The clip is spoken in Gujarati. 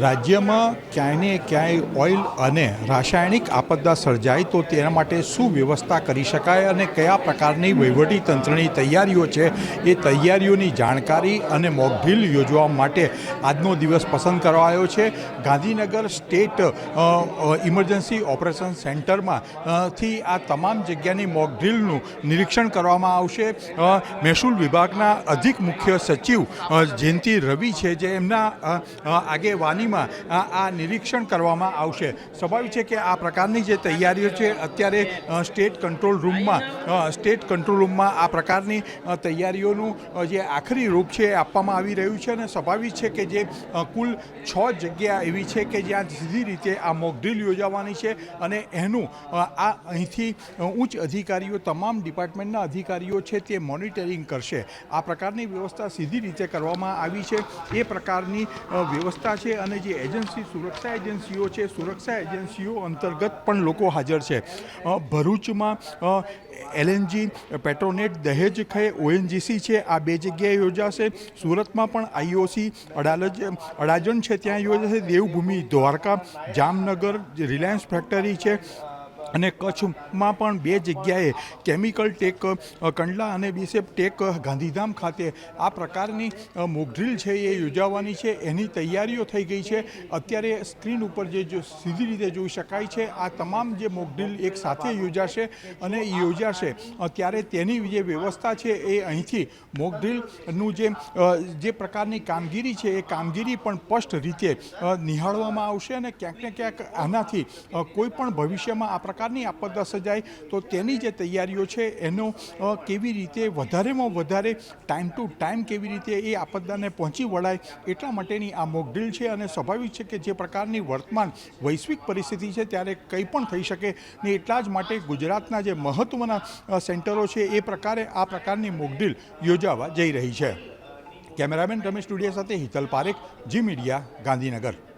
રાજ્યમાં ક્યાંય ને ક્યાંય ઓઇલ અને રાસાયણિક આપદા સર્જાય તો તેના માટે શું વ્યવસ્થા કરી શકાય અને કયા પ્રકારની વહીવટી તંત્રની તૈયારીઓ છે એ તૈયારીઓની જાણકારી અને મોકડ્રીલ યોજવા માટે આજનો દિવસ પસંદ કરવાયો છે. ગાંધીનગર સ્ટેટ ઇમરજન્સી ઓપરેશન સેન્ટરમાં થી આ તમામ જગ્યાની મોકડ્રીલનું નિરીક્ષણ કરવામાં આવશે. મહેસૂલ વિભાગના અધિક મુખ્ય સચિવ જયંતિ રવિ છે જે એમના અ, આગેવાનીમાં આ નિરીક્ષણ કરવામાં આવશે. સ્વાભાવિક છે કે આ પ્રકારની જે તૈયારીઓ છે, અત્યારે સ્ટેટ કંટ્રોલ રૂમમાં સ્ટેટ કંટ્રોલ રૂમમાં આ પ્રકારની તૈયારીઓનું જે આખરી રૂપ છે આપવામાં આવી રહ્યું છે અને સ્વાભાવિક છે કે જે કુલ છ જગ્યા એવી છે કે જ્યાં સીધી રીતે આ મોકડ્રીલ યોજાવાની છે અને એનું આ અહીંથી ઉચ્ચ અધિકારીઓ, તમામ ડિપાર્ટમેન્ટના અધિકારીઓ છે તે મોનિટરિંગ કરશે. આ પ્રકારની વ્યવસ્થા સીધી રીતે કરવામાં આવી છે. એ પ્રકારની વ્યવસ્થા છે અને જે એજન્સી સુરક્ષા એજન્સીઓ છે, સુરક્ષા એજન્સીઓ અંતર્ગત પણ લોકો હાજર છે. ભરૂચમાં એલએનજી, પેટ્રોનેટ, દહેજ ખે, ઓએનજીસી છે, આ બે જગ્યાએ યોજાશે. સુરતમાં પણ આઈઓસી અડાલજ, અડાજણ છે, ત્યાં યોજાશે. દેવભૂમિ દ્વારકા, જામનગર, રિલાયન્સ ફેક્ટરી છે. અને કચ્છમાં પણ બે જગ્યાએ કેમિકલ ટેક કંડલા અને બીસેપ ટેક ગાંધીધામ ખાતે આ પ્રકારની મોકડ્રીલ છે એ યોજાવાની છે, એની તૈયારીઓ થઈ ગઈ છે. અત્યારે સ્ક્રીન ઉપર જે સીધી રીતે જોઈ શકાય છે, આ તમામ જે મોકડ્રીલ એક સાથે યોજાશે અને યોજાશે. ત્યારે તેની જે વ્યવસ્થા છે એ અહીંથી મોકડ્રીલનું જે જે પ્રકારની કામગીરી છે એ કામગીરી પણ સ્પષ્ટ રીતે નિહાળવામાં આવશે અને ક્યાંક ને ક્યાંક આનાથી કોઈ પણ ભવિષ્યમાં આ પ્રકારની આપદા સર્જાય, તો તેની જે તૈયારીઓ છે એનો કેવી રીતે વધારેમાં વધારે ટાઈમ ટુ ટાઈમ કેવી રીતે એ આપદાને પહોંચી વળાય, એટલા માટેની આ મોકડ્રીલ છે અને સ્વાભાવિક છે કે જે પ્રકારની વર્તમાન વૈશ્વિક પરિસ્થિતિ છે ત્યારે કંઈ પણ થઈ શકે ને એટલા જ માટે ગુજરાતના જે મહત્ત્વના સેન્ટરો છે એ પ્રકારે આ પ્રકારની મોકડ્રીલ યોજાવા જઈ રહી છે. કેમેરામેન રમેશ ટુડિયા સાથે હિતલ પારેખ, જી મીડિયા, ગાંધીનગર.